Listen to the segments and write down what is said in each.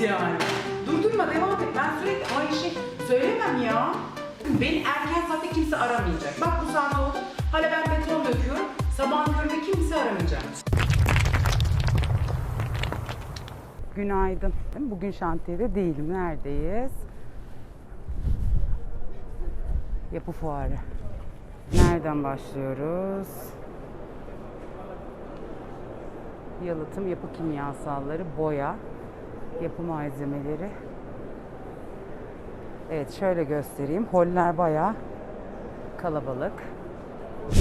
yani. Durdurma devam et. Ben sürekli aynı şey söylemem ya. Beni erken saatte kimse aramayacak. Bak bu saat oldu. Hala ben beton döküyorum. Sabahın köründe kimse aramayacak. Günaydın. Bugün şantiyede değilim. Neredeyiz? Yapı fuarı. Nereden başlıyoruz? Yalıtım, yapı kimyasalları, boya, yapı malzemeleri. Evet şöyle göstereyim. Holler bayağı kalabalık.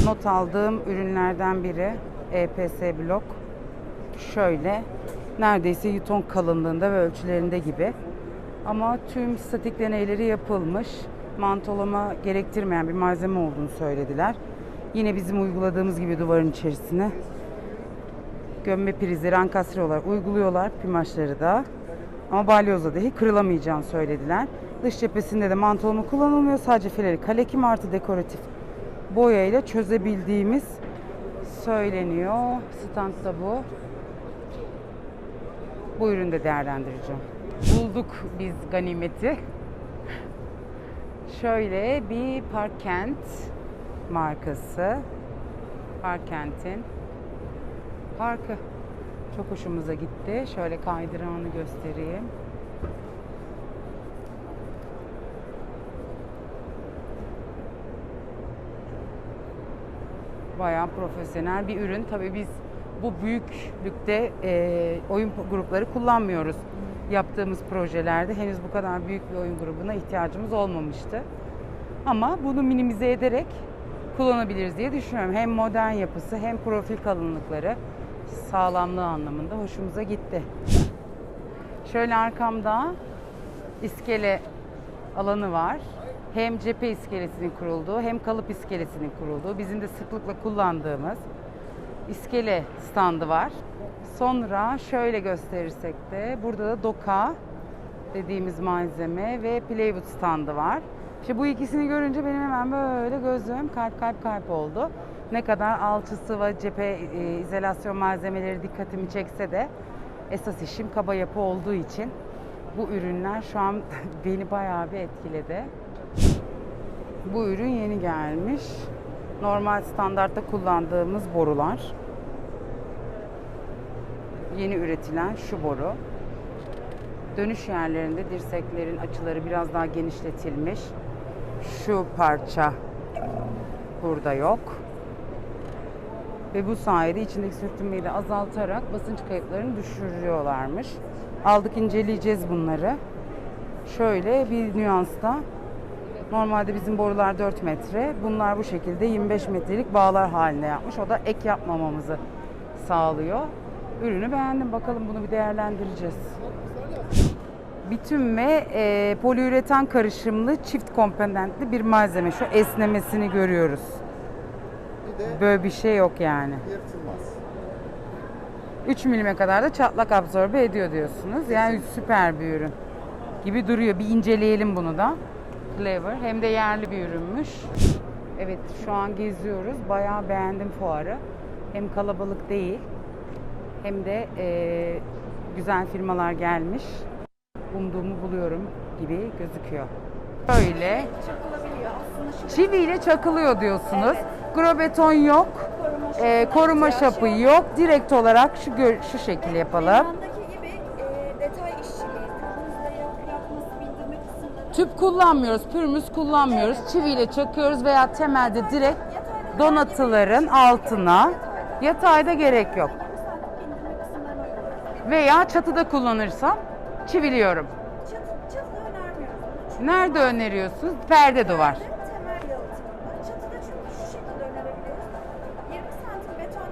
Not aldığım ürünlerden biri EPS blok. Şöyle neredeyse yuton kalınlığında ve ölçülerinde gibi. Ama tüm statik deneyleri yapılmış. Mantolama gerektirmeyen bir malzeme olduğunu söylediler. Yine bizim uyguladığımız gibi duvarın içerisine gömme prizleri ankastre olarak uyguluyorlar pimaçları da. Ama balyozla dahi kırılamayacağını söylediler. Dış cephesinde de mantolama kullanılmıyor. Sadece fileri kalekim artı dekoratif boya ile çözebildiğimiz söyleniyor. Standta bu. Bu ürünü de değerlendireceğim. Bulduk biz ganimeti. Şöyle bir Parkent markası. Parkent'in parkı. Çok hoşumuza gitti. Şöyle kaydırağını göstereyim. Bayağı profesyonel bir ürün. Tabii biz bu büyüklükte e, oyun grupları kullanmıyoruz. Yaptığımız projelerde henüz bu kadar büyük bir oyun grubuna ihtiyacımız olmamıştı. Ama bunu minimize ederek kullanabiliriz diye düşünüyorum. Hem modern yapısı hem profil kalınlıkları sağlamlığı anlamında hoşumuza gitti. Şöyle arkamda iskele alanı var. Hem cephe iskelesinin kurulduğu hem kalıp iskelesinin kurulduğu bizim de sıklıkla kullandığımız iskele standı var. Sonra şöyle gösterirsek de burada da doka dediğimiz malzeme ve plywood standı var. İşte bu ikisini görünce benim hemen böyle gözüm kalp kalp kalp oldu. Ne kadar alçısı ve cephe e, izolasyon malzemeleri dikkatimi çekse de esas işim kaba yapı olduğu için bu ürünler şu an beni bayağı bir etkiledi. Bu ürün yeni gelmiş. Normal standartta kullandığımız borular. Yeni üretilen şu boru. Dönüş yerlerinde dirseklerin açıları biraz daha genişletilmiş. Şu parça burada yok. Ve bu sayede içindeki sürtünmeyi de azaltarak basınç kayıplarını düşürüyorlarmış. Aldık inceleyeceğiz bunları. Şöyle bir nüansta Normalde bizim borular 4 metre. Bunlar bu şekilde 25 metrelik bağlar haline yapmış. O da ek yapmamamızı sağlıyor. Ürünü beğendim. Bakalım bunu bir değerlendireceğiz. Bitüm ve e, poliüretan karışımlı çift komponentli bir malzeme. Şu esnemesini görüyoruz. Bir de Böyle bir şey yok yani. yırtılmaz. 3 milime kadar da çatlak absorbe ediyor diyorsunuz. Yani süper bir ürün gibi duruyor. Bir inceleyelim bunu da. Clever. Hem de yerli bir ürünmüş. Evet şu an geziyoruz. Bayağı beğendim fuarı. Hem kalabalık değil hem de e, güzel firmalar gelmiş. Umduğumu buluyorum gibi gözüküyor. Böyle çakılabiliyor. Aslında çiviyle çakılıyor diyorsunuz. Grobeton yok. koruma e, şapka, koruma şapı şey. yok. Direkt olarak şu şu şekil yapalım. Gibi e, detay işçiliği. Tüp kullanmıyoruz, pürmüz kullanmıyoruz. Çiviyle çakıyoruz veya temelde direkt Yatayda donatıların altına. Yatayda gerek yok. Veya çatıda kullanırsam çiviliyorum. Nerede öneriyorsunuz? Perde duvar. temel. Çatıda çünkü şu şekilde önerebiliyoruz. 20 santim beton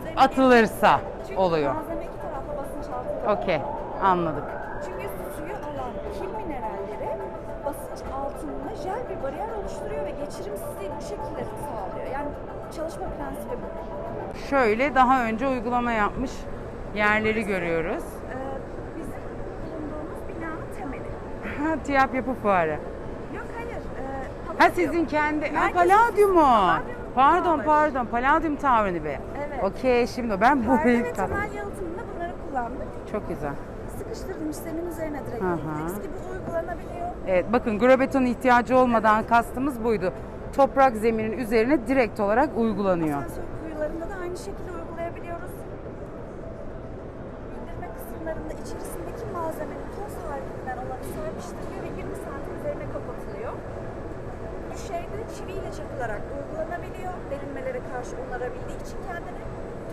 üzerine Atılırsa Çünkü oluyor. malzeme iki tarafta basınç altında. Okey, anladık. Çünkü suyu alan kil mineralleri basınç altında jel bir bariyer oluşturuyor ve geçirimsizliği bu şekilde sağlıyor. Yani çalışma prensibi bu. Şöyle daha önce uygulama yapmış yerleri görüyoruz. Ee, bizim bulunduğumuz binanın temeli. Ha, TİAP yapı fuarı. Yok hayır. E, Ha sizin kendi, ha paladyumu. Paladyum Pardon pardon, paladyum tavrını be. Evet. Okey şimdi ben Perde burayı ve temel yalıtımında bunları kullandık. Çok güzel. sıkıştırılmış zemin üzerine direkt Hı hı. flex gibi uygulanabiliyor. Evet bakın grabeton ihtiyacı olmadan kastımız buydu. Toprak zeminin üzerine direkt olarak uygulanıyor. Asansör kuyularında da aynı şekilde uygulayabiliyoruz. İndirme kısımlarında içerisindeki malzemenin toz halinden olanı serpiştiriliyor ve 20 santim üzerine kapatılıyor. Düşeyde çiviyle çakılarak uygulanabiliyor. Derinmelere karşı onarabildiği için kendini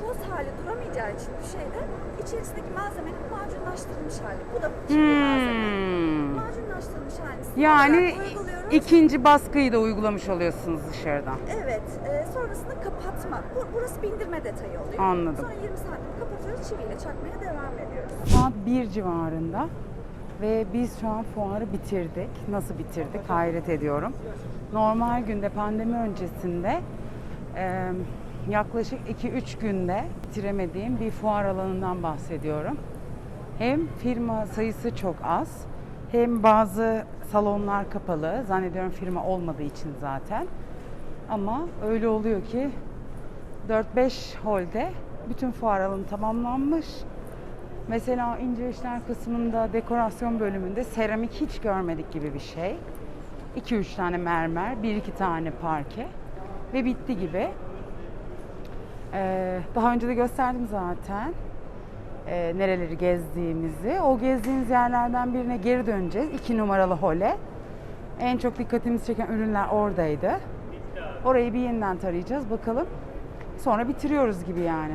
toz hali duramayacağı için düşeyde içerisindeki malzemenin macunlaştırılmış hali. Bu da çivi malzeme. Hmm. Macunlaştırılmış halini Yani ikinci baskıyı da uygulamış oluyorsunuz dışarıdan. Evet, e, sonrasında kapatma. Bu- Burası bindirme detayı oluyor. Anladım. Sonra 20 santim kapatıyoruz, çiviyle çakmaya devam ediyoruz. Saat 1 civarında ve biz şu an fuarı bitirdik. Nasıl bitirdik hayret ediyorum. Normal günde pandemi öncesinde yaklaşık 2-3 günde bitiremediğim bir fuar alanından bahsediyorum. Hem firma sayısı çok az hem bazı salonlar kapalı. Zannediyorum firma olmadığı için zaten. Ama öyle oluyor ki 4-5 holde bütün fuar alanı tamamlanmış. Mesela ince işler kısmında dekorasyon bölümünde seramik hiç görmedik gibi bir şey. 2-3 tane mermer, 1-2 tane parke ve bitti gibi. Ee, daha önce de gösterdim zaten e, nereleri gezdiğimizi. O gezdiğimiz yerlerden birine geri döneceğiz. 2 numaralı hole. En çok dikkatimizi çeken ürünler oradaydı. Orayı bir yeniden tarayacağız bakalım. Sonra bitiriyoruz gibi yani.